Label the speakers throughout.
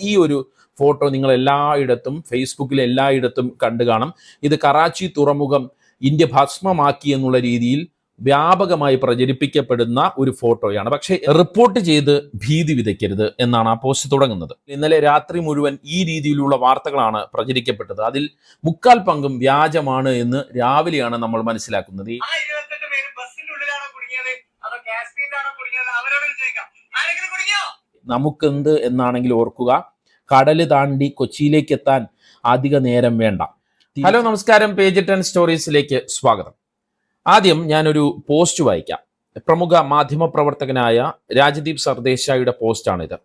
Speaker 1: ഈ ഒരു ഫോട്ടോ നിങ്ങൾ എല്ലായിടത്തും ഫേസ്ബുക്കിൽ എല്ലായിടത്തും കണ്ടു കാണും. ഇത് കറാച്ചി തുറമുഖം ഇന്ത്യ ഭസ്മമാക്കി എന്നുള്ള രീതിയിൽ വ്യാപകമായി പ്രചരിപ്പിക്കപ്പെടുന്ന ഒരു ഫോട്ടോയാണ്. പക്ഷേ റിപ്പോർട്ട് ചെയ്ത് ഭീതി വിതയ്ക്കരുത് എന്നാണ് ആ പോസ്റ്റ് തുടങ്ങുന്നത്. ഇന്നലെ രാത്രി മുഴുവൻ ഈ രീതിയിലുള്ള വാർത്തകളാണ് പ്രചരിക്കപ്പെട്ടത്. അതിൽ മുക്കാൽ പങ്കും വ്യാജമാണ് എന്ന് രാവിലെയാണ് നമ്മൾ മനസ്സിലാക്കുന്നത്.
Speaker 2: ആരെങ്കിലും
Speaker 1: നമുക്കെന്ത് എന്നാണെങ്കിൽ ഓർക്കുക. കടൽ താണ്ടി കൊച്ചിയിലേക്ക് എത്താൻ അധിക നേരം വേണ്ട. ഹലോ നമസ്കാരം. പേജ് ടെൻ സ്റ്റോറീസിലേക്ക് സ്വാഗതം. ആദ്യം ഞാനൊരു പോസ്റ്റ് വായിക്കാം. പ്രമുഖ മാധ്യമ പ്രവർത്തകനായ രാജദീപ് സർദേശായിയുടെ പോസ്റ്റാണിത്.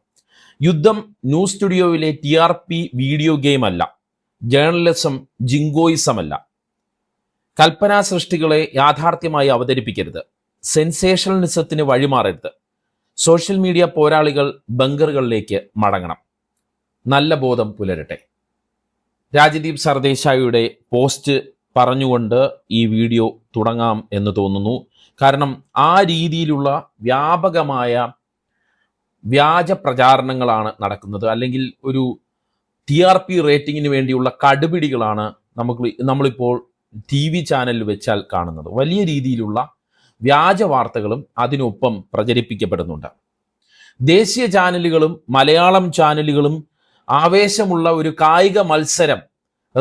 Speaker 1: യുദ്ധം news സ്റ്റുഡിയോയിലെ T R P video game അല്ല ജേർണലിസം ജിങ്കോയിസം അല്ല കൽപ്പനാ സൃഷ്ടികളെ യാഥാർത്ഥ്യമായി അവതരിപ്പിക്കരുത്. സെൻസേഷണലിസത്തിന് വഴിമാറരുത്. സോഷ്യൽ മീഡിയ പോരാളികൾ ബങ്കറുകളിലേക്ക് മടങ്ങണം. നല്ല ബോധം പുലരട്ടെ. രാജദീപ് സർദേശായിയുടെ പോസ്റ്റ് പറഞ്ഞുകൊണ്ട് ഈ വീഡിയോ തുടങ്ങാം എന്ന് തോന്നുന്നു. കാരണം ആ രീതിയിലുള്ള വ്യാപകമായ വ്യാജ പ്രചാരണങ്ങളാണ് നടക്കുന്നത്. അല്ലെങ്കിൽ ഒരു ടി ആർ പി റേറ്റിങ്ങിന് വേണ്ടിയുള്ള കടുപിടികളാണ് നമുക്ക് നമ്മളിപ്പോൾ ടി വി ചാനലിൽ വെച്ചാൽ കാണുന്നത്. വലിയ രീതിയിലുള്ള വ്യാജ വാർത്തകളും അതിനൊപ്പം പ്രചരിപ്പിക്കപ്പെടുന്നുണ്ട്. ദേശീയ ചാനലുകളും മലയാളം ചാനലുകളും ആവേശമുള്ള ഒരു കായിക മത്സരം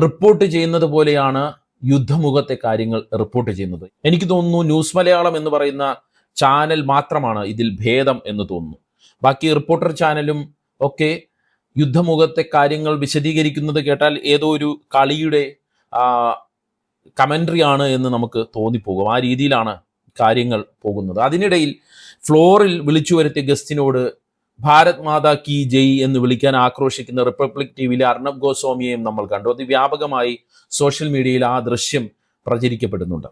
Speaker 1: റിപ്പോർട്ട് ചെയ്യുന്നത് പോലെയാണ് യുദ്ധമുഖത്തെ കാര്യങ്ങൾ റിപ്പോർട്ട് ചെയ്യുന്നത്. എനിക്ക് തോന്നുന്നു ന്യൂസ് മലയാളം എന്ന് പറയുന്ന ചാനൽ മാത്രമാണ് ഇതിൽ ഭേദം എന്ന് തോന്നുന്നു. ബാക്കി റിപ്പോർട്ടർ ചാനലും ഒക്കെ യുദ്ധമുഖത്തെ കാര്യങ്ങൾ വിശദീകരിക്കുന്നത് കേട്ടാൽ ഏതോ ഒരു കളിയുടെ കമൻട്രി എന്ന് നമുക്ക് തോന്നിപ്പോകും. ആ രീതിയിലാണ് കാര്യങ്ങൾ പോകുന്നത്. അതിനിടയിൽ ഫ്ലോറിൽ വിളിച്ചു വരുത്തിയ ഗസ്റ്റിനോട് ഭാരത് മാതാ കി ജയ് എന്ന് വിളിക്കാൻ ആക്രോശിക്കുന്ന റിപ്പബ്ലിക് ടി വിയിലെ അർണബ് ഗോസ്വാമിയെയും നമ്മൾ കണ്ടു. അത് വ്യാപകമായി സോഷ്യൽ മീഡിയയിൽ ആ ദൃശ്യം പ്രചരിക്കപ്പെടുന്നുണ്ട്.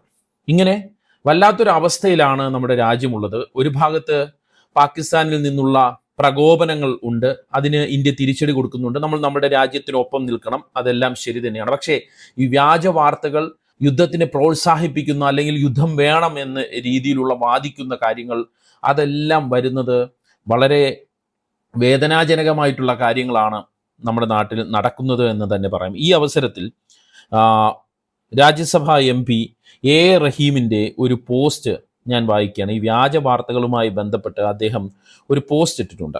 Speaker 1: ഇങ്ങനെ വല്ലാത്തൊരു അവസ്ഥയിലാണ് നമ്മുടെ രാജ്യമുള്ളത്. ഒരു ഭാഗത്ത് പാകിസ്ഥാനിൽ നിന്നുള്ള പ്രകോപനങ്ങൾ ഉണ്ട്. അതിന് ഇന്ത്യ തിരിച്ചടി കൊടുക്കുന്നുണ്ട്. നമ്മൾ നമ്മുടെ രാജ്യത്തിനൊപ്പം നിൽക്കണം. അതെല്ലാം ശരി തന്നെയാണ്. പക്ഷേ ഈ വ്യാജ വാർത്തകൾ യുദ്ധത്തിനെ പ്രോത്സാഹിപ്പിക്കുന്ന അല്ലെങ്കിൽ യുദ്ധം വേണം എന്ന രീതിയിലുള്ള വാദിക്കുന്ന കാര്യങ്ങൾ അതെല്ലാം വരുന്നത് വളരെ വേദനാജനകമായിട്ടുള്ള കാര്യങ്ങളാണ് നമ്മുടെ നാട്ടിൽ നടക്കുന്നത് എന്ന് തന്നെ പറയാം. ഈ അവസരത്തിൽ രാജ്യസഭ എം പി എ റഹീമിന്റെ ഒരു പോസ്റ്റ് ഞാൻ വായിക്കുകയാണ്. ഈ വ്യാജ വാർത്തകളുമായി ബന്ധപ്പെട്ട് അദ്ദേഹം ഒരു പോസ്റ്റ് ഇട്ടിട്ടുണ്ട്.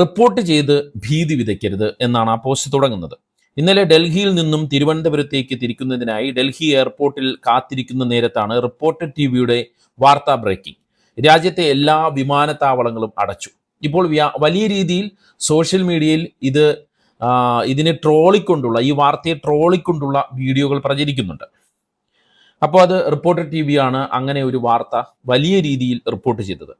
Speaker 1: റിപ്പോർട്ട് ചെയ്ത് ഭീതി വിതയ്ക്കരുത് എന്നാണ് ആ പോസ്റ്റ് തുടങ്ങുന്നത്. ഇന്നലെ ഡൽഹിയിൽ നിന്നും തിരുവനന്തപുരത്തേക്ക് തിരിക്കുന്നതിനായി ഡൽഹി എയർപോർട്ടിൽ കാത്തിരിക്കുന്ന നേരത്താണ് റിപ്പോർട്ടർ ടി വിയുടെ വാർത്താ ബ്രേക്കിംഗ്. രാജ്യത്തെ എല്ലാ വിമാനത്താവളങ്ങളും അടച്ചു. ഇപ്പോൾ വലിയ രീതിയിൽ സോഷ്യൽ മീഡിയയിൽ ഇത് ഇതിനെ ട്രോളിക്കൊണ്ടുള്ള ഈ വാർത്തയെ ട്രോളിക്കൊണ്ടുള്ള വീഡിയോകൾ പ്രചരിക്കുന്നുണ്ട്. അപ്പോൾ അത് റിപ്പോർട്ടർ ടി വിയാണ് അങ്ങനെ ഒരു വാർത്ത വലിയ രീതിയിൽ റിപ്പോർട്ട് ചെയ്തത്.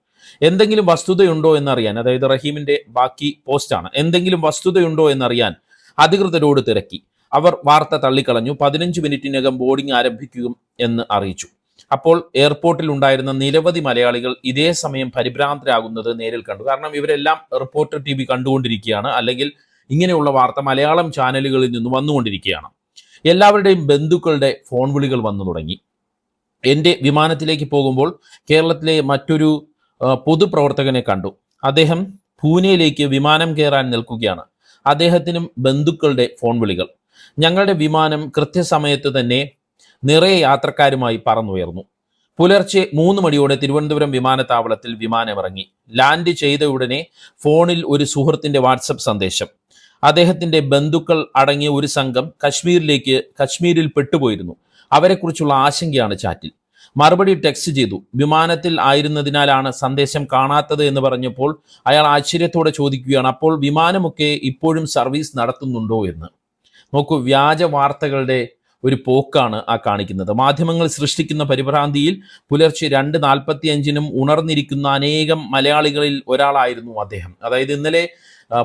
Speaker 1: എന്തെങ്കിലും വസ്തുതയുണ്ടോ എന്നറിയാൻ അതായത് റഹീമിന്റെ ബാക്കി പോസ്റ്റാണ് എന്തെങ്കിലും വസ്തുതയുണ്ടോ എന്നറിയാൻ അധികൃതരോട് തിരക്കി. അവർ വാർത്ത തള്ളിക്കളഞ്ഞു. പതിനഞ്ച് മിനിറ്റിനകം ബോർഡിംഗ് ആരംഭിക്കും എന്ന് അറിയിച്ചു. അപ്പോൾ എയർപോർട്ടിൽ ഉണ്ടായിരുന്ന നിരവധി മലയാളികൾ ഇതേ സമയം പരിഭ്രാന്തരാകുന്നത് നേരിൽ കണ്ടു. കാരണം ഇവരെല്ലാം റിപ്പോർട്ടർ ടി വി കണ്ടുകൊണ്ടിരിക്കുകയാണ്. അല്ലെങ്കിൽ ഇങ്ങനെയുള്ള വാർത്ത മലയാളം ചാനലുകളിൽ നിന്ന് വന്നുകൊണ്ടിരിക്കുകയാണ്. എല്ലാവരുടെയും ബന്ധുക്കളുടെ ഫോൺ വിളികൾ വന്നു തുടങ്ങി. എന്റെ വിമാനത്തിലേക്ക് പോകുമ്പോൾ കേരളത്തിലെ മറ്റൊരു പൊതുപ്രവർത്തകനെ കണ്ടു. അദ്ദേഹം പൂനെയിലേക്ക് വിമാനം കയറാൻ നിൽക്കുകയാണ്. അദ്ദേഹത്തിനും ബന്ധുക്കളുടെ ഫോൺ വിളികൾ. ഞങ്ങളുടെ വിമാനം കൃത്യസമയത്ത് തന്നെ നിറയെ യാത്രക്കാരുമായി പറന്നുയർന്നു. പുലർച്ചെ മൂന്ന് മണിയോടെ തിരുവനന്തപുരം വിമാനത്താവളത്തിൽ വിമാനമിറങ്ങി. ലാൻഡ് ചെയ്ത ഉടനെ ഫോണിൽ ഒരു സുഹൃത്തിന്റെ വാട്സപ്പ് സന്ദേശം. അദ്ദേഹത്തിന്റെ ബന്ധുക്കൾ അടങ്ങിയ ഒരു സംഘം കശ്മീരിലേക്ക് കശ്മീരിൽ പെട്ടുപോയിരുന്നു. അവരെക്കുറിച്ചുള്ള ആശങ്കയാണ് ചാറ്റിൽ. മറുപടി ടെക്സ്റ്റ് ചെയ്തു. വിമാനത്തിൽ ആയിരുന്നതിനാലാണ് സന്ദേശം കാണാത്തത് എന്ന് പറഞ്ഞപ്പോൾ അയാൾ ആശ്ചര്യത്തോടെ ചോദിക്കുകയാണ് അപ്പോൾ വിമാനമൊക്കെ ഇപ്പോഴും സർവീസ് നടത്തുന്നുണ്ടോ എന്ന്? നോക്കൂ വ്യാജ വാർത്തകളുടെ ഒരു പോക്കാണ് ആ കാണിക്കുന്നത്. മാധ്യമങ്ങൾ സൃഷ്ടിക്കുന്ന പരിഭ്രാന്തിയിൽ പുലർച്ചെ രണ്ട് നാൽപ്പത്തി അഞ്ചിനും ഉണർന്നിരിക്കുന്ന അനേകം മലയാളികളിൽ ഒരാളായിരുന്നു അദ്ദേഹം. അതായത് ഇന്നലെ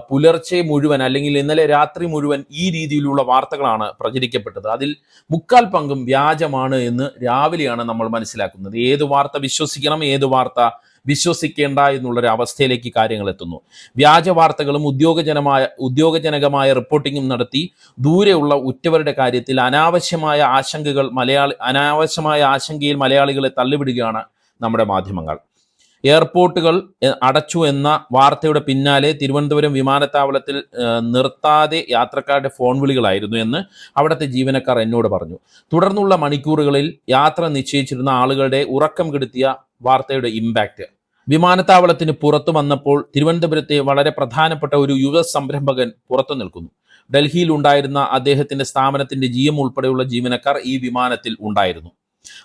Speaker 1: പുലർച്ചെ മുഴുവൻ അല്ലെങ്കിൽ ഇന്നലെ രാത്രി മുഴുവൻ ഈ രീതിയിലുള്ള വാർത്തകളാണ് പ്രചരിക്കപ്പെട്ടത്. അതിൽ മുക്കാൽ പങ്കും വ്യാജമാണ് എന്ന് രാവിലെയാണ് നമ്മൾ മനസ്സിലാക്കുന്നത്. ഏത് വാർത്ത വിശ്വസിക്കണം ഏത് വാർത്ത വിശ്വസിക്കേണ്ട എന്നുള്ളൊരു അവസ്ഥയിലേക്ക് കാര്യങ്ങൾ എത്തുന്നു. വ്യാജ വാർത്തകളും ഉദ്യോഗജനമായ ഉദ്യോഗജനകമായ റിപ്പോർട്ടിങ്ങും നടത്തി ദൂരെയുള്ള ഉറ്റവരുടെ കാര്യത്തിൽ അനാവശ്യമായ ആശങ്കകൾ മലയാളി അനാവശ്യമായ ആശങ്കയിൽ മലയാളികളെ തള്ളിവിടുകയാണ് നമ്മുടെ മാധ്യമങ്ങൾ. എയർപോർട്ടുകൾ അടച്ചു എന്ന വാർത്തയുടെ പിന്നാലെ തിരുവനന്തപുരം വിമാനത്താവളത്തിൽ നിർത്താതെ യാത്രക്കാരുടെ ഫോൺ വിളികളായിരുന്നു എന്ന് അവിടുത്തെ ജീവനക്കാർ എന്നോട് പറഞ്ഞു. തുടർന്നുള്ള മണിക്കൂറുകളിൽ യാത്ര നിശ്ചയിച്ചിരുന്ന ആളുകളുടെ ഉറക്കം കെടുത്തിയ വാർത്തയുടെ ഇമ്പാക്റ്റ് വിമാനത്താവളത്തിന് പുറത്തു വന്നപ്പോൾ തിരുവനന്തപുരത്തെ വളരെ പ്രധാനപ്പെട്ട ഒരു യുവ സംരംഭകൻ പുറത്തു നിൽക്കുന്നു. ഡൽഹിയിൽ ഉണ്ടായിരുന്ന അദ്ദേഹത്തിന്റെ സ്ഥാപനത്തിന്റെ ജി ഉൾപ്പെടെയുള്ള ജീവനക്കാർ ഈ വിമാനത്തിൽ ഉണ്ടായിരുന്നു.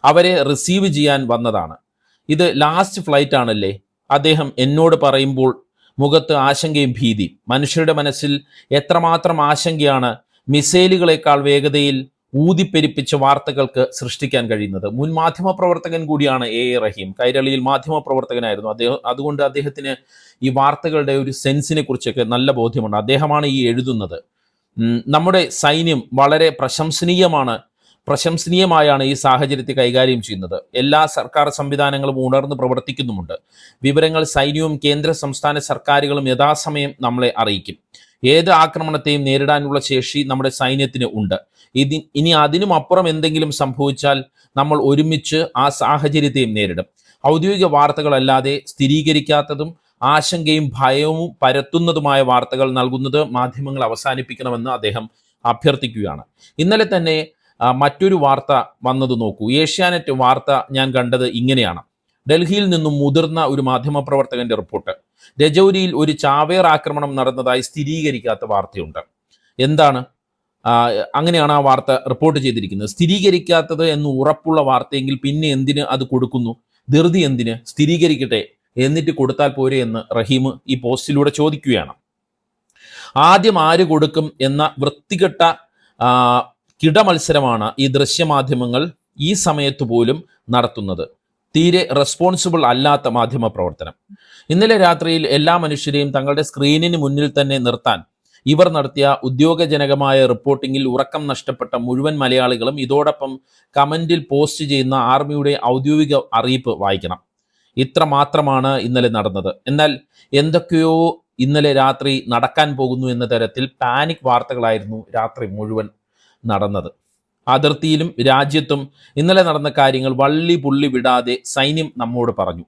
Speaker 1: അവരെ റിസീവ് ചെയ്യാൻ വന്നതാണ്. ഇത് ലാസ്റ്റ് ഫ്ലൈറ്റ് ആണല്ലേ? അദ്ദേഹം എന്നോട് പറയുമ്പോൾ മുഖത്ത് ആശങ്കയും ഭീതി. മനുഷ്യരുടെ മനസ്സിൽ എത്രമാത്രം ആശങ്കയാണ് മിസൈലുകളെക്കാൾ വേഗതയിൽ ഊതിപ്പെരിപ്പിച്ച വാർത്തകൾക്ക് സൃഷ്ടിക്കാൻ കഴിയുന്നത്. മുൻ മാധ്യമ പ്രവർത്തകൻ കൂടിയാണ് എ എ റഹീം. കൈരളിയിൽ മാധ്യമ പ്രവർത്തകനായിരുന്നു അദ്ദേഹം. അതുകൊണ്ട് അദ്ദേഹത്തിന് ഈ വാർത്തകളുടെ ഒരു സെൻസിനെ കുറിച്ചൊക്കെ നല്ല ബോധ്യമുണ്ട്. അദ്ദേഹമാണ് ഈ എഴുതുന്നത്. നമ്മുടെ സൈന്യം വളരെ പ്രശംസനീയമാണ് പ്രശംസനീയമായാണ് ഈ സാഹചര്യത്തെ കൈകാര്യം ചെയ്യുന്നത്. എല്ലാ സർക്കാർ സംവിധാനങ്ങളും ഉണർന്ന് പ്രവർത്തിക്കുന്നുമുണ്ട്. വിവരങ്ങൾ സൈന്യവും കേന്ദ്ര സംസ്ഥാന സർക്കാരുകളും യഥാസമയം നമ്മളെ അറിയിക്കും. ഏത് ആക്രമണത്തെയും നേരിടാനുള്ള ശേഷി നമ്മുടെ സൈന്യത്തിന് ഉണ്ട്. ഇതി ഇനി അതിനും അപ്പുറം എന്തെങ്കിലും സംഭവിച്ചാൽ നമ്മൾ ഒരുമിച്ച് ആ സാഹചര്യത്തെയും നേരിടും. ഔദ്യോഗിക വാർത്തകളല്ലാതെ സ്ഥിരീകരിക്കാത്തതും ആശങ്കയും ഭയവും പരത്തുന്നതുമായ വാർത്തകൾ നൽകുന്നത് മാധ്യമങ്ങൾ അവസാനിപ്പിക്കണമെന്ന് അദ്ദേഹം അഭ്യർത്ഥിക്കുകയാണ്. ഇന്നലെ തന്നെ മറ്റൊരു വാർത്ത വന്നത് നോക്കൂ. ഏഷ്യാനെറ്റ് വാർത്ത ഞാൻ കണ്ടത് ഇങ്ങനെയാണ്. ഡൽഹിയിൽ നിന്നും മുതിർന്ന ഒരു മാധ്യമപ്രവർത്തകന്റെ റിപ്പോർട്ട്. രജൌരിയിൽ ഒരു ചാവേർ ആക്രമണം നടന്നതായി സ്ഥിരീകരിക്കാത്ത വാർത്തയുണ്ട്. എന്താണ്? അങ്ങനെയാണ് ആ വാർത്ത റിപ്പോർട്ട് ചെയ്തിരിക്കുന്നത്. സ്ഥിരീകരിക്കാത്തത് എന്ന് ഉറപ്പുള്ള വാർത്തയെങ്കിൽ പിന്നെ എന്തിന് അത് കൊടുക്കുന്നു? ധൃതി എന്തിന്? സ്ഥിരീകരിക്കട്ടെ. എന്നിട്ട് കൊടുത്താൽ പോരെ എന്ന് റഹീം ഈ പോസ്റ്റിലൂടെ ചോദിക്കുകയാണ്. ആദ്യം ആര് കൊടുക്കും എന്ന വൃത്തികെട്ട കിടമത്സരമാണ് ഈ ദൃശ്യമാധ്യമങ്ങൾ ഈ സമയത്ത് പോലും നടത്തുന്നത്. തീരെ റെസ്പോൺസിബിൾ അല്ലാത്ത മാധ്യമ പ്രവർത്തനം. ഇന്നലെ രാത്രിയിൽ എല്ലാ മനുഷ്യരെയും തങ്ങളുടെ സ്ക്രീനിന് മുന്നിൽ തന്നെ നിർത്താൻ ഇവർ നടത്തിയ ഉദ്യോഗജനകമായ റിപ്പോർട്ടിങ്ങിൽ ഉറക്കം നഷ്ടപ്പെട്ട മുഴുവൻ മലയാളികളും ഇതോടൊപ്പം കമന്റിൽ പോസ്റ്റ് ചെയ്യുന്ന ആർമിയുടെ ഔദ്യോഗിക അറിയിപ്പ് വായിക്കണം. ഇത്ര മാത്രമാണ് ഇന്നലെ നടന്നത്. എന്നാൽ എന്തൊക്കെയോ ഇന്നലെ രാത്രി നടക്കാൻ പോകുന്നു എന്ന തരത്തിൽ പാനിക് വാർത്തകളായിരുന്നു രാത്രി മുഴുവൻ. നടന്നത്. അതിർത്തിയിലും രാജ്യത്തും ഇന്നലെ നടന്ന കാര്യങ്ങൾ വള്ളി പുള്ളി വിടാതെ സൈന്യം നമ്മോട് പറഞ്ഞു.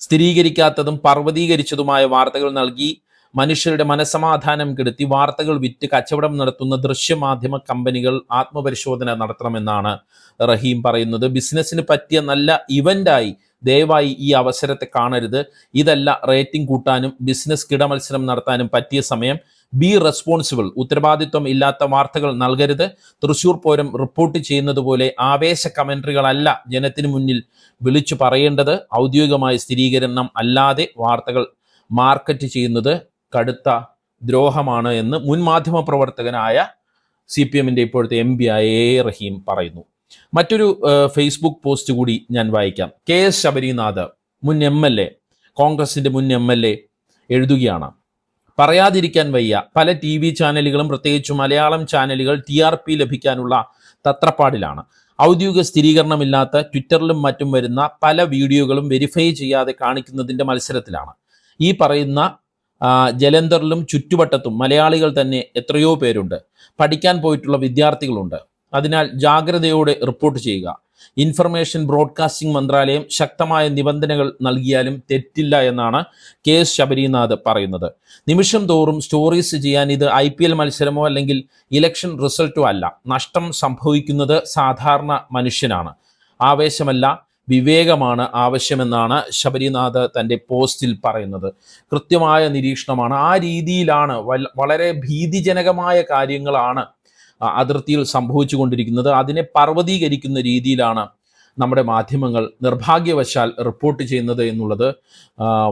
Speaker 1: സ്ഥിരീകരിക്കാത്തതും പർവതീകരിച്ചതുമായ വാർത്തകൾ നൽകി മനുഷ്യരുടെ മനസമാധാനം കെടുത്തി വാർത്തകൾ വിറ്റ് കച്ചവടം നടത്തുന്ന ദൃശ്യമാധ്യമ കമ്പനികൾ ആത്മപരിശോധന നടത്തണമെന്നാണ് റഹീം പറയുന്നത്. ബിസിനസ്സിന് പറ്റിയ നല്ല ഇവന്റായി ദയവായി ഈ അവസരത്തെ കാണരുത്. ഇതല്ല റേറ്റിംഗ് കൂട്ടാനും ബിസിനസ് കിടമത്സരം നടത്താനും പറ്റിയ സമയം. ബി റെസ്പോൺസിബിൾ ഉത്തരവാദിത്വം ഇല്ലാത്ത വാർത്തകൾ നൽകരുത്. തൃശൂർ പൂരം റിപ്പോർട്ട് ചെയ്യുന്നത് പോലെ ആവേശ കമന്ററികളല്ല ജനത്തിന് മുന്നിൽ വിളിച്ചു പറയേണ്ടത്. ഔദ്യോഗികമായ സ്ഥിരീകരണം അല്ലാതെ വാർത്തകൾ മാർക്കറ്റ് ചെയ്യുന്നത് കടുത്ത ദ്രോഹമാണ് എന്ന് മുൻ മാധ്യമ പ്രവർത്തകനായ സി പി എമ്മിന്റെ ഇപ്പോഴത്തെ എം പി ആയ എ റഹീം പറയുന്നു. മറ്റൊരു ഫേസ്ബുക്ക് പോസ്റ്റ് കൂടി ഞാൻ വായിക്കാം. കെ. എസ്. ശബരിനാഥ് മുൻ എം എൽ എ കോൺഗ്രസിന്റെ മുൻ എം എൽ എ എഴുതുകയാണ്. പറയാതിരിക്കാൻ വയ്യ. പല ടി വി ചാനലുകളും പ്രത്യേകിച്ച് മലയാളം ചാനലുകൾ ടി ആർ പി ലഭിക്കാനുള്ള തത്രപ്പാടിലാണ്. ഔദ്യോഗിക സ്ഥിരീകരണമില്ലാത്ത ട്വിറ്ററിലും മറ്റും വരുന്ന പല വീഡിയോകളും വെരിഫൈ ചെയ്യാതെ കാണിക്കുന്നതിന്റെ മത്സരത്തിലാണ്. ഈ പറയുന്ന ജലന്ധറിലും ചുറ്റുവട്ടത്തും മലയാളികൾ തന്നെ എത്രയോ പേരുണ്ട്. പഠിക്കാൻ പോയിട്ടുള്ള വിദ്യാർത്ഥികളുണ്ട്. അതിനാൽ ജാഗ്രതയോടെ റിപ്പോർട്ട് ചെയ്യുക. ഇൻഫർമേഷൻ ബ്രോഡ്കാസ്റ്റിംഗ് മന്ത്രാലയം ശക്തമായ നിബന്ധനകൾ നൽകിയാലും തെറ്റില്ല എന്നാണ് കെ എസ് ശബരിനാഥ് പറയുന്നത്. നിമിഷം തോറും സ്റ്റോറീസ് ചെയ്യാൻ ഇത് ഐ പി എൽ മത്സരമോ അല്ലെങ്കിൽ ഇലക്ഷൻ റിസൾട്ടോ അല്ല. നഷ്ടം സംഭവിക്കുന്നത് സാധാരണ മനുഷ്യനാണ്. ആവേശമല്ല വിവേകമാണ് ആവശ്യമെന്നാണ് ശബരിനാഥ് തന്റെ പോസ്റ്റിൽ പറയുന്നത്. കൃത്യമായ നിരീക്ഷണമാണ്. ആ രീതിയിലാണ് വളരെ ഭീതിജനകമായ കാര്യങ്ങളാണ് അതിർത്തിയിൽ സംഭവിച്ചുകൊണ്ടിരിക്കുന്നത്. അതിനെ പർവതീകരിക്കുന്ന രീതിയിലാണ് നമ്മുടെ മാധ്യമങ്ങൾ നിർഭാഗ്യവശാൽ റിപ്പോർട്ട് ചെയ്യുന്നത് എന്നുള്ളത്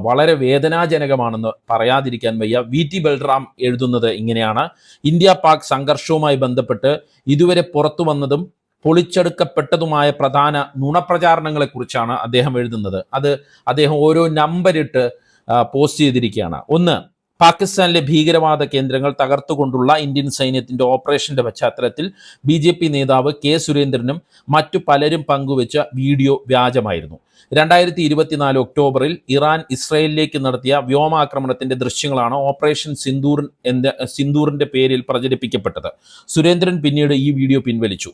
Speaker 1: വളരെ വേദനാജനകമാണെന്ന് പറയാതിരിക്കാൻ വയ്യ. വി. ടി. ബൽറാം എഴുതുന്നത് ഇങ്ങനെയാണ്. ഇന്ത്യ പാക് സംഘർഷവുമായി ബന്ധപ്പെട്ട് ഇതുവരെ പുറത്തു വന്നതും പൊളിച്ചെടുക്കപ്പെട്ടതുമായ പ്രധാന നുണപ്രചാരണങ്ങളെക്കുറിച്ചാണ് അദ്ദേഹം എഴുതുന്നത്. അത് അദ്ദേഹം ഓരോ നമ്പരിട്ട് പോസ്റ്റ് ചെയ്തിരിക്കുകയാണ്. ഒന്ന് പാകിസ്ഥാനിലെ ഭീകരവാദ കേന്ദ്രങ്ങൾ തകർത്തുകൊണ്ടുള്ള ഇന്ത്യൻ സൈന്യത്തിന്റെ ഓപ്പറേഷന്റെ പശ്ചാത്തലത്തിൽ ബി ജെ പി നേതാവ് കെ സുരേന്ദ്രനും മറ്റു പലരും പങ്കുവച്ച വീഡിയോ വ്യാജമായിരുന്നു. രണ്ടായിരത്തി ഇരുപത്തിനാല് ഒക്ടോബറിൽ ഇറാൻ ഇസ്രായേലിലേക്ക് നടത്തിയ വ്യോമാക്രമണത്തിന്റെ ദൃശ്യങ്ങളാണ് ഓപ്പറേഷൻ സിന്ദൂർ എന്ന സിന്ദൂറിന്റെ പേരിൽ പ്രചരിപ്പിക്കപ്പെട്ടത്. സുരേന്ദ്രൻ പിന്നീട് ഈ വീഡിയോ പിൻവലിച്ചു.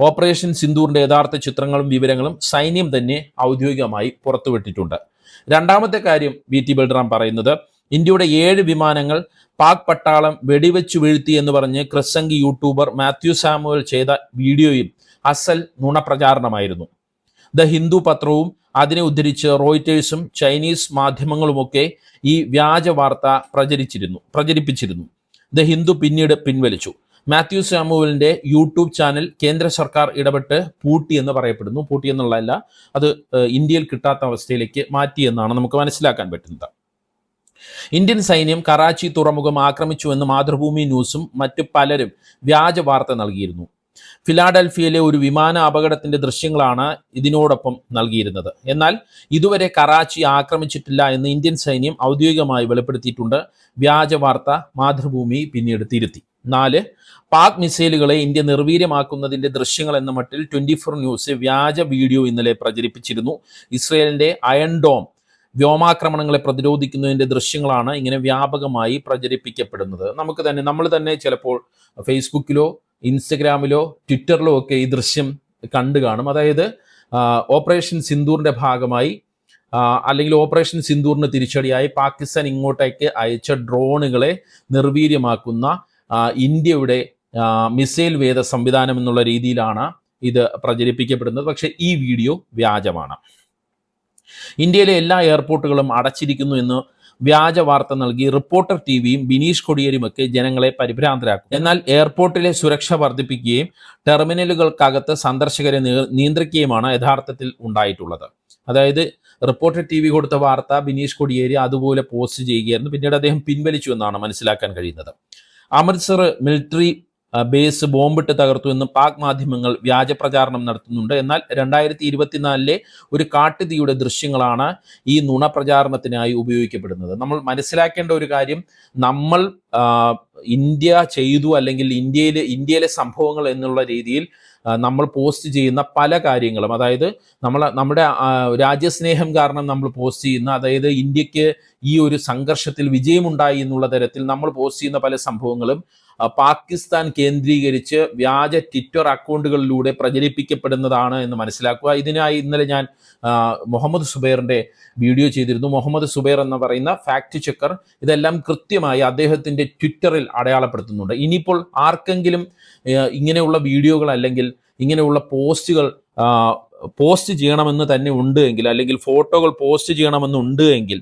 Speaker 1: ഓപ്പറേഷൻ സിന്ദൂറിന്റെ യഥാർത്ഥ ചിത്രങ്ങളും വിവരങ്ങളും സൈന്യം തന്നെ ഔദ്യോഗികമായി പുറത്തുവിട്ടിട്ടുണ്ട്. രണ്ടാമത്തെ കാര്യം ബി ടി ബൽറാം പറയുന്നത് ഇന്ത്യയുടെ ഏഴ് വിമാനങ്ങൾ പാക് പട്ടാളം വെടിവെച്ചു വീഴ്ത്തി എന്ന് പറഞ്ഞ് ക്രിസംഗി യൂട്യൂബർ മാത്യു സാമുവൽ ചെയ്ത വീഡിയോയിൽ അസൽ നുണപ്രചാരണമായിരുന്നു. ദ ഹിന്ദു പത്രവും അതിനെ ഉദ്ധരിച്ച് റോയിറ്റേഴ്സും ചൈനീസ് മാധ്യമങ്ങളുമൊക്കെ ഈ വ്യാജ വാർത്ത പ്രചരിച്ചിരുന്നു പ്രചരിപ്പിച്ചിരുന്നു. ദ ഹിന്ദു പിന്നീട് പിൻവലിച്ചു. മാത്യു സാമുവലിന്റെ യൂട്യൂബ് ചാനൽ കേന്ദ്ര സർക്കാർ ഇടപെട്ട് പൂട്ടി എന്ന് പറയപ്പെടുന്നു. പൂട്ടി എന്നുള്ളതല്ല അത് ഇന്ത്യയിൽ കിട്ടാത്ത അവസ്ഥയിലേക്ക് മാറ്റി എന്നാണ് നമുക്ക് മനസ്സിലാക്കാൻ പറ്റുന്നത്. ഇന്ത്യൻ സൈന്യം കറാച്ചി തുറമുഖം ആക്രമിച്ചുവെന്ന് മാതൃഭൂമി ന്യൂസും മറ്റു പലരും വ്യാജ വാർത്ത നൽകിയിരുന്നു. ഫിലാഡൽഫിയയിലെ ഒരു വിമാന അപകടത്തിന്റെ ദൃശ്യങ്ങളാണ് ഇതിനോടൊപ്പം നൽകിയിരുന്നത്. എന്നാൽ ഇതുവരെ കറാച്ചി ആക്രമിച്ചിട്ടില്ല എന്ന് ഇന്ത്യൻ സൈന്യം ഔദ്യോഗികമായി വെളിപ്പെടുത്തിയിട്ടുണ്ട്. വ്യാജ വാർത്ത മാതൃഭൂമി പിന്നീട് തിരുത്തി. നാല് പാക് മിസൈലുകളെ ഇന്ത്യ നിർവീര്യമാക്കുന്നതിന്റെ ദൃശ്യങ്ങൾ എന്ന മട്ടിൽ ട്വന്റി ഫോർ ന്യൂസ് വ്യാജ വീഡിയോ ഇന്നലെ പ്രചരിപ്പിച്ചിരുന്നു. ഇസ്രയേലിന്റെ അയൺ ഡോം വ്യോമാക്രമണങ്ങളെ പ്രതിരോധിക്കുന്നതിന്റെ ദൃശ്യങ്ങളാണ് ഇങ്ങനെ വ്യാപകമായി പ്രചരിപ്പിക്കപ്പെടുന്നത്. നമുക്ക് തന്നെ നമ്മൾ തന്നെ ചിലപ്പോൾ ഫേസ്ബുക്കിലോ ഇൻസ്റ്റഗ്രാമിലോ ട്വിറ്ററിലോ ഒക്കെ ഈ ദൃശ്യം കണ്ടു കാണും. അതായത് ഓപ്പറേഷൻ സിന്ദൂറിന്റെ ഭാഗമായി അല്ലെങ്കിൽ ഓപ്പറേഷൻ സിന്ദൂറിന് തിരിച്ചടിയായി പാകിസ്ഥാൻ ഇങ്ങോട്ടേക്ക് അയച്ച ഡ്രോണുകളെ നിർവീര്യമാക്കുന്ന ഇന്ത്യയുടെ മിസൈൽ വേദ സംവിധാനം എന്നുള്ള രീതിയിലാണ് ഇത് പ്രചരിപ്പിക്കപ്പെടുന്നത്. പക്ഷേ ഈ വീഡിയോ വ്യാജമാണ്. ഇന്ത്യയിലെ എല്ലാ എയർപോർട്ടുകളും അടച്ചിരിക്കുന്നു എന്ന് വ്യാജ വാർത്ത നൽകി റിപ്പോർട്ടർ ടി വിയും ബിനീഷ് കൊടിയേരുമൊക്കെ ജനങ്ങളെ പരിഭ്രാന്തരാക്കും. എന്നാൽ എയർപോർട്ടിലെ സുരക്ഷ വർദ്ധിപ്പിക്കുകയും ടെർമിനലുകൾക്കകത്ത് സന്ദർശകരെ നിയ- നിയന്ത്രിക്കുകയുമാണ് യഥാർത്ഥത്തിൽ ഉണ്ടായിട്ടുള്ളത്. അതായത് റിപ്പോർട്ടർ ടി വി കൊടുത്ത വാർത്ത ബിനീഷ് കൊടിയേരി അതുപോലെ പോസ്റ്റ് ചെയ്യുകയായിരുന്നു. പിന്നീട് അദ്ദേഹം പിൻവലിച്ചു എന്നാണ് മനസ്സിലാക്കാൻ കഴിയുന്നത്. അമൃത്സർ മിലിറ്ററി ബേസ് ബോംബിട്ട് തകർത്തു എന്ന് പാക് മാധ്യമങ്ങൾ വ്യാജ പ്രചാരണം നടത്തുന്നുണ്ട്. എന്നാൽ രണ്ടായിരത്തി ഇരുപത്തിനാലിലെ ഒരു കാട്ടുതീയുടെ ദൃശ്യങ്ങളാണ് ഈ നുണ പ്രചാരണത്തിനായി ഉപയോഗിക്കപ്പെടുന്നത്. നമ്മൾ മനസ്സിലാക്കേണ്ട ഒരു കാര്യം നമ്മൾ ഇന്ത്യ ചെയ്തു അല്ലെങ്കിൽ ഇന്ത്യയിലെ ഇന്ത്യയിലെ സംഭവങ്ങൾ എന്നുള്ള രീതിയിൽ നമ്മൾ പോസ്റ്റ് ചെയ്യുന്ന പല കാര്യങ്ങളും അതായത് നമ്മൾ നമ്മുടെ രാജ്യസ്നേഹം കാരണം നമ്മൾ പോസ്റ്റ് ചെയ്യുന്ന അതായത് ഇന്ത്യയ്ക്ക് ഈ ഒരു സംഘർഷത്തിൽ വിജയമുണ്ടായി എന്നുള്ള തരത്തിൽ നമ്മൾ പോസ്റ്റ് ചെയ്യുന്ന പല സംഭവങ്ങളും പാകിസ്ഥാൻ കേന്ദ്രീകരിച്ച് വ്യാജ ട്വിറ്റർ അക്കൗണ്ടുകളിലൂടെ പ്രചരിപ്പിക്കപ്പെടുന്നതാണ് എന്ന് മനസ്സിലാക്കുക. ഇതിനായി ഇന്നലെ ഞാൻ മുഹമ്മദ് സുബൈറിന്റെ വീഡിയോ ചെയ്തിരുന്നു. മുഹമ്മദ് സുബൈർ എന്ന് പറയുന്ന ഫാക്ട് ചെക്കർ ഇതെല്ലാം കൃത്യമായി അദ്ദേഹത്തിന്റെ ട്വിറ്ററിൽ അടയാളപ്പെടുത്തുന്നുണ്ട്. ഇനിയിപ്പോൾ ആർക്കെങ്കിലും ഇങ്ങനെയുള്ള വീഡിയോകൾ അല്ലെങ്കിൽ ഇങ്ങനെയുള്ള പോസ്റ്റുകൾ പോസ്റ്റ് ചെയ്യണമെന്ന് തന്നെ ഉണ്ട് എങ്കിൽ അല്ലെങ്കിൽ ഫോട്ടോകൾ പോസ്റ്റ് ചെയ്യണമെന്നുണ്ട് എങ്കിൽ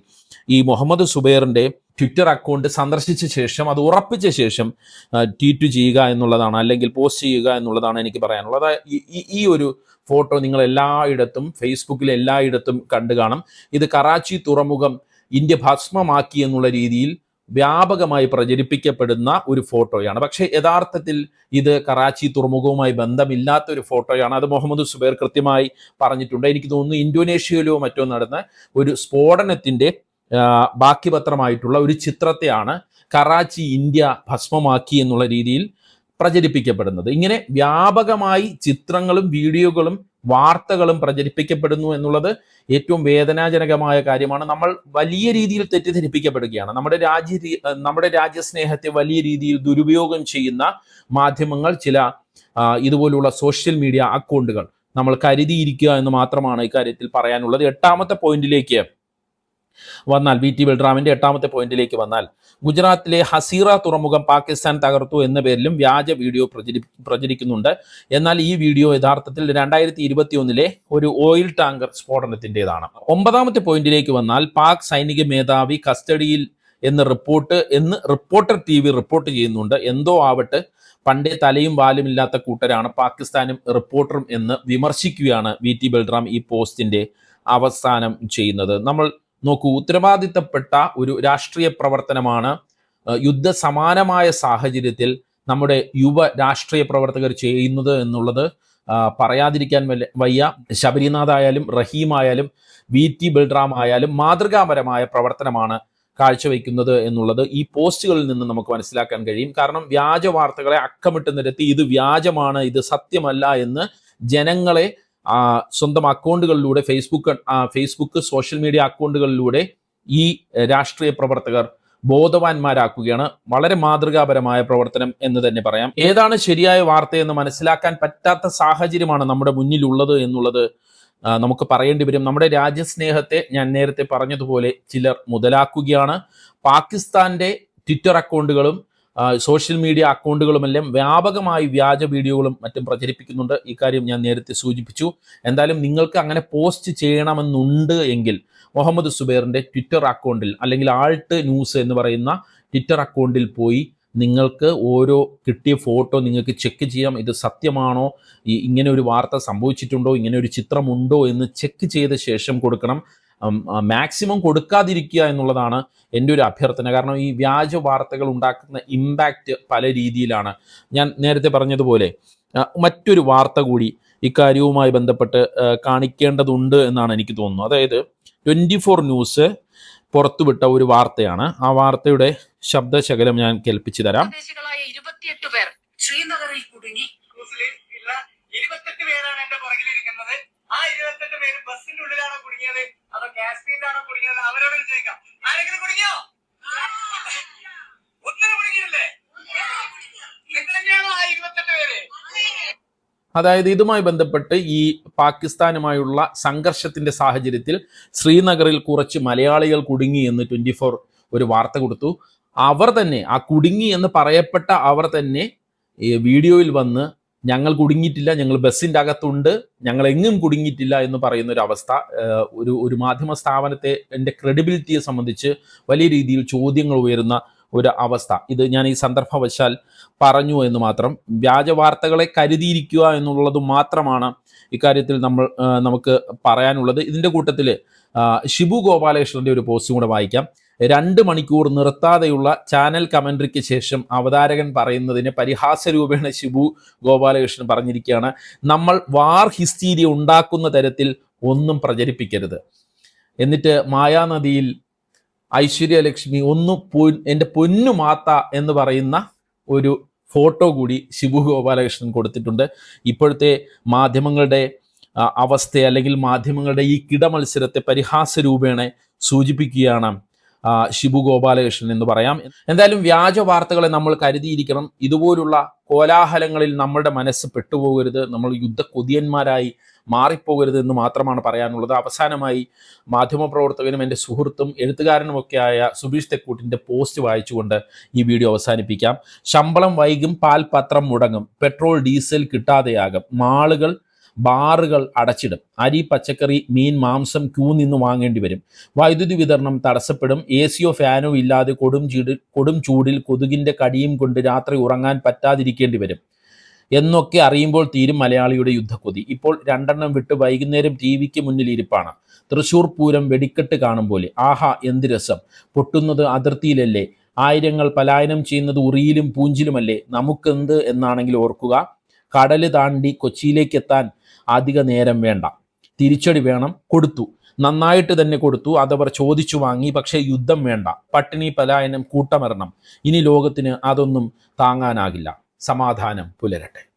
Speaker 1: ഈ മുഹമ്മദ് സുബൈറിന്റെ ട്വിറ്റർ അക്കൗണ്ട് സന്ദർശിച്ച ശേഷം അത് ഉറപ്പിച്ച ശേഷം ട്വീറ്റ് ചെയ്യുക എന്നുള്ളതാണ് അല്ലെങ്കിൽ പോസ്റ്റ് ചെയ്യുക എന്നുള്ളതാണ് എനിക്ക് പറയാനുള്ളത്. ഈ ഒരു ഫോട്ടോ നിങ്ങൾ എല്ലായിടത്തും ഫേസ്ബുക്കിൽ എല്ലായിടത്തും കണ്ടു കാണും. ഇത് കറാച്ചി തുറമുഖം ഇന്ത്യ ഭസ്മമാക്കി എന്നുള്ള രീതിയിൽ വ്യാപകമായി പ്രചരിപ്പിക്കപ്പെടുന്ന ഒരു ഫോട്ടോയാണ്. പക്ഷേ യഥാർത്ഥത്തിൽ ഇത് കറാച്ചി തുറമുഖവുമായി ബന്ധമില്ലാത്ത ഒരു ഫോട്ടോയാണ്. അത് മുഹമ്മദ് സുബൈർ കൃത്യമായി പറഞ്ഞിട്ടുണ്ട്. എനിക്ക് തോന്നുന്നു ഇന്തോനേഷ്യയിലോ മറ്റോ നടന്ന ഒരു സ്ഫോടനത്തിന്റെ ബാക്കി പത്രമായിട്ടുള്ള ഒരു ചിത്രത്തെയാണ് കറാച്ചി ഇന്ത്യ ഭസ്മമാക്കി എന്നുള്ള രീതിയിൽ പ്രചരിപ്പിക്കപ്പെടുന്നത്. ഇങ്ങനെ വ്യാപകമായി ചിത്രങ്ങളും വീഡിയോകളും വാർത്തകളും പ്രചരിപ്പിക്കപ്പെടുന്നു എന്നുള്ളത് ഏറ്റവും വേദനാജനകമായ കാര്യമാണ്. നമ്മൾ വലിയ രീതിയിൽ തെറ്റിദ്ധരിപ്പിക്കപ്പെടുകയാണ്. നമ്മുടെ രാജ്യ നമ്മുടെ രാജ്യസ്നേഹത്തെ വലിയ രീതിയിൽ ദുരുപയോഗം ചെയ്യുന്ന മാധ്യമങ്ങൾ ചില ഇതുപോലുള്ള സോഷ്യൽ മീഡിയ അക്കൗണ്ടുകൾ നമ്മൾ കരുതിയിരിക്കുക എന്ന് മാത്രമാണ് ഇക്കാര്യത്തിൽ പറയാനുള്ളത്. എട്ടാമത്തെ പോയിന്റിലേക്ക് വന്നാൽ വി ടി ബൽറാമിന്റെ എട്ടാമത്തെ പോയിന്റിലേക്ക് വന്നാൽ ഗുജറാത്തിലെ ഹസീറ തുറമുഖം പാകിസ്ഥാൻ തകർത്തു എന്ന പേരിലും വ്യാജ വീഡിയോ പ്രചരി പ്രചരിക്കുന്നുണ്ട്. എന്നാൽ ഈ വീഡിയോ യഥാർത്ഥത്തിൽ രണ്ടായിരത്തി ഇരുപത്തി ഒന്നിലെ ഒരു ഓയിൽ ടാങ്കർ സ്ഫോടനത്തിന്റെതാണ് ഒമ്പതാമത്തെ പോയിന്റിലേക്ക് വന്നാൽ പാക് സൈനിക മേധാവി കസ്റ്റഡിയിൽ എന്ന് റിപ്പോർട്ട് എന്ന് റിപ്പോർട്ടർ ടി വി റിപ്പോർട്ട് ചെയ്യുന്നുണ്ട്. എന്തോ ആവട്ടെ പണ്ടേ തലയും വാലും ഇല്ലാത്ത കൂട്ടരാണ് പാകിസ്ഥാനും റിപ്പോർട്ടറും എന്ന് വിമർശിക്കുകയാണ് വി ടി ബൽറാം ഈ പോസ്റ്റിന്റെ അവസാനം ചെയ്യുന്നത്. നമ്മൾ നോക്കൂ ഉത്തരവാദിത്തപ്പെട്ട ഒരു രാഷ്ട്രീയ പ്രവർത്തനമാണ് യുദ്ധ സമാനമായ സാഹചര്യത്തിൽ നമ്മുടെ യുവ രാഷ്ട്രീയ പ്രവർത്തകർ ചെയ്യുന്നത് എന്നുള്ളത് പറയാതിരിക്കാൻ വയ്യ. ശബരിനാഥ് ആയാലും റഹീം ആയാലും വി. ടി. ബൽറാം ആയാലും മാതൃകാപരമായ പ്രവർത്തനമാണ് കാഴ്ചവെക്കുന്നത് എന്നുള്ളത് ഈ പോസ്റ്റുകളിൽ നിന്ന് നമുക്ക് മനസ്സിലാക്കാൻ കഴിയും. കാരണം വ്യാജ വാർത്തകളെ അക്കമിട്ട് നിരത്തി ഇത് വ്യാജമാണ് ഇത് സത്യമല്ല എന്ന് ജനങ്ങളെ സ്വന്തം അക്കൗണ്ടുകളിലൂടെ ഫേസ്ബുക്ക് ഫേസ്ബുക്ക് സോഷ്യൽ മീഡിയ അക്കൗണ്ടുകളിലൂടെ ഈ രാഷ്ട്രീയ പ്രവർത്തകർ ബോധവാന്മാരാക്കുകയാണ്. വളരെ മാതൃകാപരമായ പ്രവർത്തനം എന്ന് തന്നെ പറയാം. ഏതാണ് ശരിയായ വാർത്തയെന്ന് മനസ്സിലാക്കാൻ പറ്റാത്ത സാഹചര്യമാണ് നമ്മുടെ മുന്നിലുള്ളത് എന്നുള്ളത് നമുക്ക് പറയേണ്ടി വരും. നമ്മുടെ രാജ്യസ്നേഹത്തെ ഞാൻ നേരത്തെ പറഞ്ഞതുപോലെ ചിലർ മുതലാക്കുകയാണ്. പാകിസ്ഥാന്റെ ട്വിറ്റർ അക്കൗണ്ടുകളും സോഷ്യൽ മീഡിയ അക്കൗണ്ടുകളുമെല്ലാം വ്യാപകമായി വ്യാജ വീഡിയോകളും മറ്റും പ്രചരിപ്പിക്കുന്നുണ്ട്. ഇക്കാര്യം ഞാൻ നേരത്തെ സൂചിപ്പിച്ചു. എന്തായാലും നിങ്ങൾക്ക് അങ്ങനെ പോസ്റ്റ് ചെയ്യണമെന്നുണ്ട് എങ്കിൽ മുഹമ്മദ് സുബൈറിന്റെ ട്വിറ്റർ അക്കൗണ്ടിൽ അല്ലെങ്കിൽ ആൾട്ട് ന്യൂസ് എന്ന് പറയുന്ന ട്വിറ്റർ അക്കൗണ്ടിൽ പോയി നിങ്ങൾക്ക് ഓരോ കിട്ടിയ ഫോട്ടോ നിങ്ങൾക്ക് ചെക്ക് ചെയ്യാം. ഇത് സത്യമാണോ? ഇങ്ങനെ ഒരു വാർത്ത സംഭവിച്ചിട്ടുണ്ടോ? ഇങ്ങനെ ഒരു ചിത്രമുണ്ടോ എന്ന് ചെക്ക് ചെയ്ത ശേഷം കൊടുക്കണം. മാക്സിമം കൊടുക്കാതിരിക്കുക എന്നുള്ളതാണ് എന്റെ ഒരു അഭ്യർത്ഥന. കാരണം ഈ വ്യാജ വാർത്തകൾ ഉണ്ടാക്കുന്ന ഇമ്പാക്റ്റ് പല രീതിയിലാണ്. ഞാൻ നേരത്തെ പറഞ്ഞതുപോലെ മറ്റൊരു വാർത്ത കൂടി ഇക്കാര്യവുമായി ബന്ധപ്പെട്ട് കാണിക്കേണ്ടതുണ്ട് എന്നാണ് എനിക്ക് തോന്നുന്നത്. അതായത് ട്വന്റി ഫോർ ന്യൂസ് പുറത്തുവിട്ട ഒരു വാർത്തയാണ്. ആ വാർത്തയുടെ ശബ്ദശകലം ഞാൻ കേൾപ്പിച്ചു തരാം.
Speaker 3: ശ്രീനഗറിൽ കുടുങ്ങി.
Speaker 2: ഇരുപത്തെട്ട് പേരാണ് എന്റെ പുറകിലിരിക്കുന്നത്. ആ ഇരുപത്തെട്ട് പേര് ബസ്സിന്റെ ഉള്ളിലാണോ കുടുങ്ങിയത്? അതോ കാശ്മീരിലാണോ കുടുങ്ങിയത്? അവരോട് ചോദിക്കാം. ആരെങ്കിലും കുടുങ്ങിയോ? ഒന്നിനും കുടുങ്ങിയില്ലേ നിങ്ങൾ തന്നെയാണോ ആ ഇരുപത്തെട്ട്
Speaker 1: അതായത് ഇതുമായി ബന്ധപ്പെട്ട് ഈ പാകിസ്ഥാനുമായുള്ള സംഘർഷത്തിന്റെ സാഹചര്യത്തിൽ ശ്രീനഗറിൽ കുറച്ച് മലയാളികൾ കുടുങ്ങി എന്ന് ട്വന്റി ഫോർ ഒരു വാർത്ത കൊടുത്തു. അവർ തന്നെ ആ കുടുങ്ങി എന്ന് പറയപ്പെട്ട അവർ തന്നെ വീഡിയോയിൽ വന്ന് ഞങ്ങൾ കുടുങ്ങിയിട്ടില്ല ഞങ്ങൾ ബസ്സിന്റെ അകത്തുണ്ട് ഞങ്ങൾ എങ്ങും കുടുങ്ങിയിട്ടില്ല എന്ന് പറയുന്ന ഒരു അവസ്ഥ ഒരു ഒരു മാധ്യമ സ്ഥാപനത്തെ എന്റെ ക്രെഡിബിലിറ്റിയെ സംബന്ധിച്ച് വലിയ രീതിയിൽ ചോദ്യങ്ങൾ ഉയരുന്ന ഒരു അവസ്ഥ. ഇത് ഞാൻ ഈ സന്ദർഭവശാൽ പറഞ്ഞു എന്ന് മാത്രം. വ്യാജ വാർത്തകളെ കരുതിയിരിക്കുക എന്നുള്ളത് മാത്രമാണ് ഇക്കാര്യത്തിൽ നമ്മൾ നമുക്ക് പറയാനുള്ളത്. ഇതിന്റെ കൂട്ടത്തിൽ ഷിബു ഗോപാലകൃഷ്ണന്റെ ഒരു പോസ്റ്റും കൂടെ വായിക്കാം. രണ്ട് മണിക്കൂർ നിർത്താതെയുള്ള ചാനൽ കമൻട്രിക്ക് ശേഷം അവതാരകൻ പറയുന്നതിന് പരിഹാസരൂപേണ ശിബു ഗോപാലകൃഷ്ണൻ പറഞ്ഞിരിക്കുകയാണ് നമ്മൾ വാർ ഹിസ്റ്റീരിയ ഉണ്ടാക്കുന്ന തരത്തിൽ ഒന്നും പ്രചരിപ്പിക്കരുത്. എന്നിട്ട് മായാനദിയിൽ ഐശ്വര്യലക്ഷ്മി ഒന്ന് പൊ എന്റെ പൊന്നു മാത്ത എന്ന് പറയുന്ന ഒരു ഫോട്ടോ കൂടി ശിബു ഗോപാലകൃഷ്ണൻ കൊടുത്തിട്ടുണ്ട്. ഇപ്പോഴത്തെ മാധ്യമങ്ങളുടെ അവസ്ഥ അല്ലെങ്കിൽ മാധ്യമങ്ങളുടെ ഈ കിടമത്സരത്തെ പരിഹാസരൂപേണ സൂചിപ്പിക്കുകയാണ് ആ, ഷിബു ഗോപാലകൃഷ്ണൻ എന്ന് പറയാം. എന്തായാലും വ്യാജ വാർത്തകളെ നമ്മൾ കരുതിയിരിക്കണം. ഇതുപോലുള്ള കോലാഹലങ്ങളിൽ നമ്മളുടെ മനസ്സ് പെട്ടുപോകരുത് നമ്മൾ യുദ്ധ കൊതിയന്മാരായി മാറിപ്പോകരുത് എന്ന് മാത്രമാണ് പറയാനുള്ളത്. അവസാനമായി മാധ്യമപ്രവർത്തകനും എന്റെ സുഹൃത്തും എഴുത്തുകാരനുമൊക്കെയായ സുബീഷ് തെക്കൂട്ടിന്റെ പോസ്റ്റ് വായിച്ചുകൊണ്ട് ഈ വീഡിയോ അവസാനിപ്പിക്കാം. ശമ്പളം വൈകും പാൽപത്രം മുടങ്ങും പെട്രോൾ ഡീസൽ കിട്ടാതെയാകും. മാളുകൾ ബാറുകൾ അടച്ചിടും. അരി പച്ചക്കറി മീൻ മാംസം ക്യൂ നിന്ന് വാങ്ങേണ്ടി വരും. വൈദ്യുതി വിതരണം തടസ്സപ്പെടും. എ സിയോ ഫാനോ ഇല്ലാതെ കൊടും ചീട് കൊടും ചൂടിൽ കൊതുകിന്റെ കടിയും കൊണ്ട് രാത്രി ഉറങ്ങാൻ പറ്റാതിരിക്കേണ്ടി വരും. എന്നൊക്കെ അറിയുമ്പോൾ തീരും മലയാളിയുടെ യുദ്ധക്കൊതി. ഇപ്പോൾ രണ്ടെണ്ണം വിട്ട് വൈകുന്നേരം ടി വിക്ക് മുന്നിൽ ഇരിപ്പാണ്. തൃശൂർ പൂരം വെടിക്കെട്ട് കാണും പോലെ. ആഹാ എന്ത് രസം. പൊട്ടുന്നത് അതിർത്തിയിലല്ലേ? ആയിരങ്ങൾ പലായനം ചെയ്യുന്നത് ഉറിയിലും പൂഞ്ചിലുമല്ലേ? നമുക്കെന്ത് എന്നാണെങ്കിൽ ഓർക്കുക. കടൽ താണ്ടി കൊച്ചിയിലേക്ക് എത്താൻ അധിക നേരം വേണ്ട. തിരിച്ചടി വേണം കൊടുത്തു. നന്നായിട്ട് തന്നെ കൊടുത്തു. അതവർ ചോദിച്ചു വാങ്ങി പക്ഷേ യുദ്ധം വേണ്ട. പട്ടിണി പലായനം കൂട്ടമരണം. ഇനി ലോകത്തിന് അതൊന്നും താങ്ങാനാകില്ല. സമാധാനം പുലരട്ടെ.